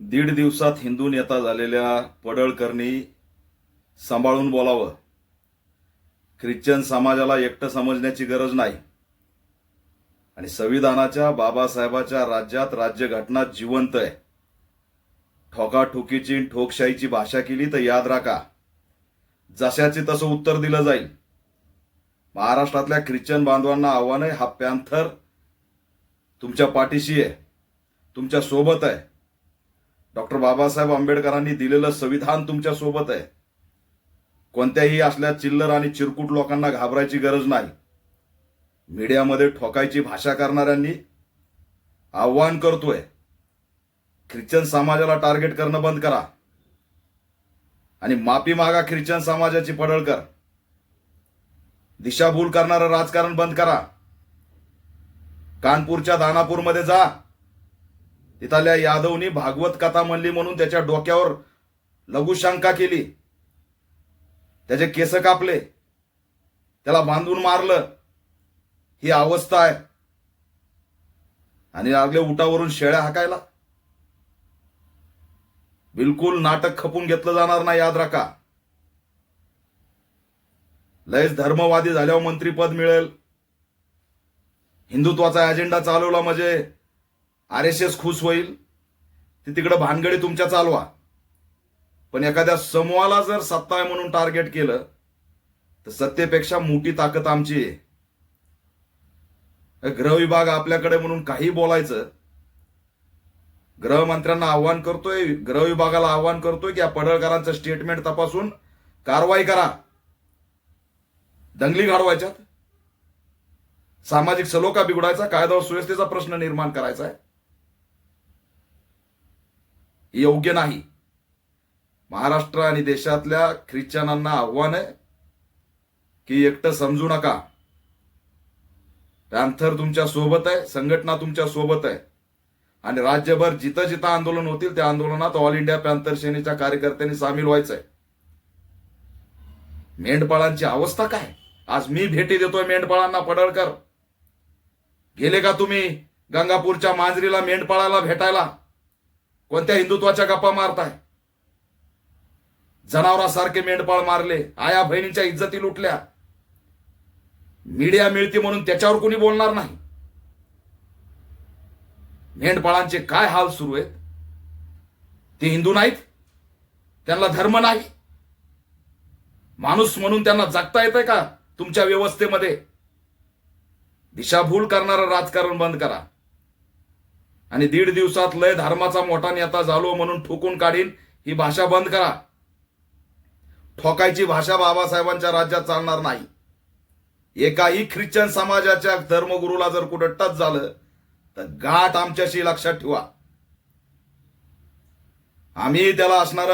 दीड दिवसात हिंदू नेता झालेल्या पडळकरनी सांभाळून बोलावं. ख्रिश्चन समाजाला एकटं समजण्याची गरज नाही. आणि संविधानाच्या बाबासाहेबाच्या राज्यात राज्यघटना जिवंत आहे. ठोकाठोकीची ठोकशाहीची भाषा केली तर याद राखा. जशाचे तसं उत्तर दिलं जाईल. महाराष्ट्रातल्या ख्रिश्चन बांधवांना आव्हान आहे हा पॅन्थर तुमच्या पाठीशी आहे. तुमच्यासोबत आहे. डॉक्टर बाबासाहेब आंबेडकरांनी दिलेलं संविधान तुमच्यासोबत आहे. कोणत्याही असल्या चिल्लर आणि चिरकुट लोकांना घाबरायची गरज नाही. मीडियामध्ये ठोकायची भाषा करणाऱ्यांनी आव्हान करतोय. ख्रिश्चन समाजाला टार्गेट करणं बंद करा. आणि माफी मागा ख्रिश्चन समाजाची पडळकर दिशाभूल करणारं राजकारण बंद करा. कानपूरच्या दानापूरमध्ये जा. तिथल्या यादवनी भागवत कथा म्हणली म्हणून त्याच्या डोक्यावर लघुशंका केली. त्याचे केस कापले. त्याला बांधून मारलं. ही अवस्था आहे. आणि लागले उठावरून शेळ्या हाकायला. बिलकुल नाटक खपून घेतलं जाणार नाही याद राखा लयच धर्मवादी झाल्यावर मंत्रीपद मिळेल. हिंदुत्वाचा अजेंडा चालवला म्हणजे आर एस एस खुश होईल. ते तिकडं भानगडी तुमच्या चालवा. पण एखाद्या समूहाला जर सत्ता आहे म्हणून टार्गेट केलं तर सत्तेपेक्षा मोठी ताकद आमची आहे. ग्रह विभाग आपल्याकडे म्हणून काही बोलायचं गृहमंत्र्यांना आव्हान करतोय गृह विभागाला आव्हान करतोय की या पडळकरांचं स्टेटमेंट तपासून कारवाई करा. दंगली घाडवायच्यात. सामाजिक सलोखा बिघडायचा कायदा सुव्यवस्थेचा प्रश्न निर्माण करायचा आहे. योग्य नाही. महाराष्ट्र आणि देशातल्या ख्रिश्चनांना आव्हान आहे की एकटं समजू नका. पॅन्थर तुमच्यासोबत आहे संघटना तुमच्यासोबत आहे. आणि राज्यभर जिथं जिथं आंदोलन होतील त्या आंदोलनात ऑल इंडिया पॅन्थर सेनेच्या कार्यकर्त्यांनी सामील व्हायचंय. मेंढपाळांची अवस्था काय? आज मी भेटी देतोय मेंढपाळांना पडळकर. गेले का तुम्ही गंगापूरच्या मांजरीला मेंढपाळाला भेटायला? कोणत्या हिंदुत्वाच्या गप्पा मारताय? जनावरासारखे मेंढपाळ मारले आया बहिणींच्या इज्जती लुटल्या. मीडिया मिळते म्हणून त्याच्यावर कोणी बोलणार नाही. मेंढपाळांचे काय हाल सुरू आहेत? ते हिंदू नाहीत? त्यांना धर्म नाही? माणूस म्हणून त्यांना जगता येतंय का तुमच्या व्यवस्थेमध्ये? दिशाभूल करणारं राजकारण बंद करा. आणि दीड दिवसात लय धर्माचा मोठा नेता झालो म्हणून ठोकून काढीन ही भाषा बंद करा. ठोकायची भाषा बाबासाहेबांच्या राज्यात चालणार नाही. एकाही ख्रिश्चन समाजाच्या धर्मगुरूला जर कुठं टच झालं तर गाठ आमच्याशी लक्षात ठेवा. आम्ही त्याला असणार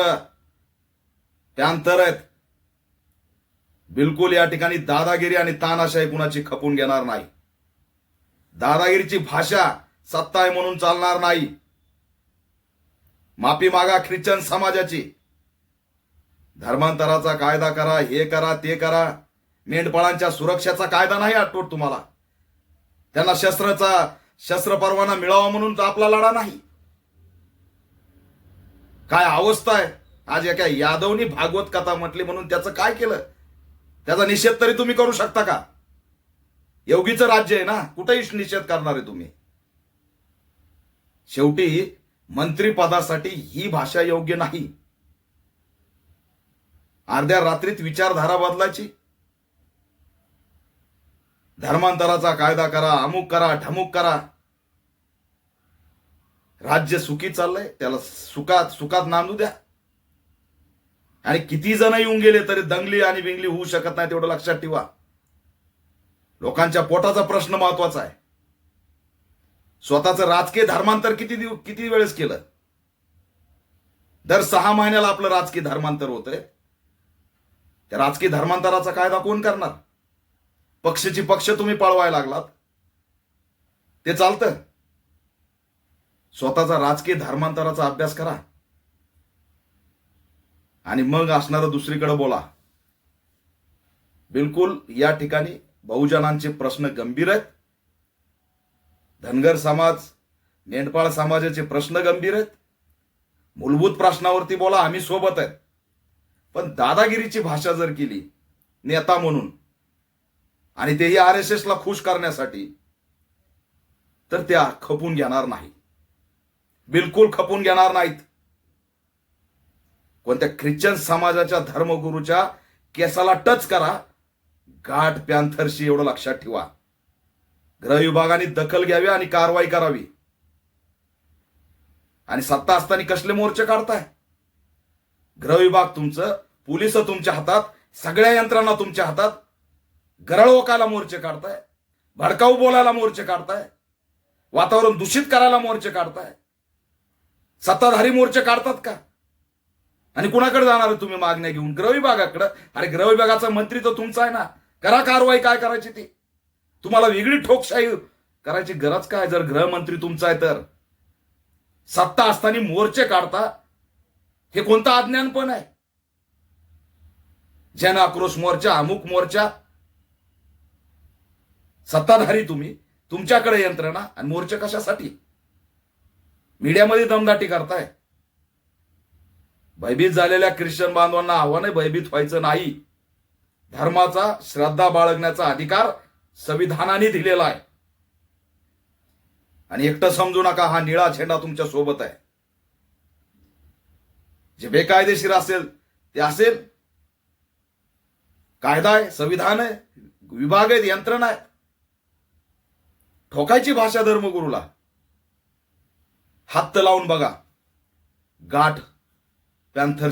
त्यानंतर आहेत. बिलकुल या ठिकाणी दादागिरी आणि तानाशाही कुणाची खपून घेणार नाही. दादागिरीची भाषा सत्ता आहे म्हणून चालणार नाही. माफी मागा ख्रिश्चन समाजाची. धर्मांतराचा कायदा करा हे करा ते करा. मेंढपाळांच्या सुरक्षेचा कायदा नाही आठवत तुम्हाला. त्यांना शस्त्राचा शस्त्र परवाना मिळावा म्हणून आपला लढा नाही. काय अवस्था आहे? आज एका यादवनी भागवत कथा म्हटली म्हणून त्याचं काय केलं? त्याचा निषेध तरी तुम्ही करू शकता का? योगीचं राज्य आहे ना? कुठेही निषेध करणार आहे तुम्ही. शेवटी मंत्रीपदासाठी ही भाषा योग्य नाही. अर्ध्या रात्रीत विचारधारा बदलायची. धर्मांतराचा कायदा करा अमुक करा ठमुक करा. राज्य सुखी चाललंय त्याला सुखात सुखात नांदू द्या. आणि किती जण येऊन गेले तरी दंगली आणि बिंगली होऊ शकत नाही तेवढं लक्षात ठेवा. लोकांच्या पोटाचा प्रश्न महत्त्वाचा आहे. स्वतःचं राजकीय धर्मांतर किती दिव किती वेळेस केलं? दर सहा महिन्याला आपलं राजकीय धर्मांतर होतंय. त्या राजकीय धर्मांतराचा कायदा कोण करणार? पक्षाची पक्ष तुम्ही पळवायला लागलात. ते चालतं. स्वतःचा राजकीय धर्मांतराचा अभ्यास करा. आणि मग असणारं दुसरीकडे बोला. बिलकुल या ठिकाणी बहुजनांचे प्रश्न गंभीर आहेत. धनगर समाज मेंढपाळ समाजाचे प्रश्न गंभीर आहेत. मूलभूत प्रश्नावरती बोला आम्ही सोबत आहेत. पण दादागिरीची भाषा जर केली नेता म्हणून आणि तेही आर एस एसला खुश करण्यासाठी तर त्या खपून घेणार नाही. बिलकुल खपून घेणार नाहीत. कोणत्या ख्रिश्चन समाजाच्या धर्मगुरूच्या केसाला टच करा गाठ पॅन्थरशी एवढं लक्षात ठेवा. गृह विभागाने दखल घ्यावी आणि कारवाई करावी. आणि सत्ता असताना कसले मोर्चे काढताय? गृह विभाग तुमचं पोलीस तुमच्या हातात सगळ्या यंत्रणा तुमच्या हातात. गरळ मोर्चे काढताय भडकाऊ बोलायला मोर्चे काढताय वातावरण दूषित करायला मोर्चे काढताय. सत्ताधारी मोर्चे काढतात का? आणि कुणाकडे जाणार आहे तुम्ही मागण्या घेऊन? गृह विभागाकडे? अरे गृह विभागाचा मंत्री तर तुमचा आहे ना. करा कारवाई काय करायची ती? तुम्हाला वेगळी ठोकशाही करायची गरज काय? जर गृहमंत्री तुमचा आहे तर. सत्ता असताना मोर्चे काढता हे कोणतं अज्ञानपण आहे? जन आक्रोश मोर्चा अमुक मोर्चा. सत्ताधारी तुम्ही तुमच्याकडे यंत्रणा आणि मोर्चे कशासाठी? मीडियामध्ये दमदाटी करताय. भयभीत झालेल्या ख्रिश्चन बांधवांना आव्हान भयभीत व्हायचं नाही. धर्माचा श्रद्धा बाळगण्याचा अधिकार संविधानाने दिलेला आहे. आणि एकटं समजू नका हा निळा झेंडा तुमच्यासोबत आहे. जे बेकायदेशीर असेल ते असेल. कायदा आहे संविधान आहे विभाग आहेत यंत्रणा आहे ठोकायची भाषा धर्मगुरूला. हात लावून बघा. गाठ पॅन्थर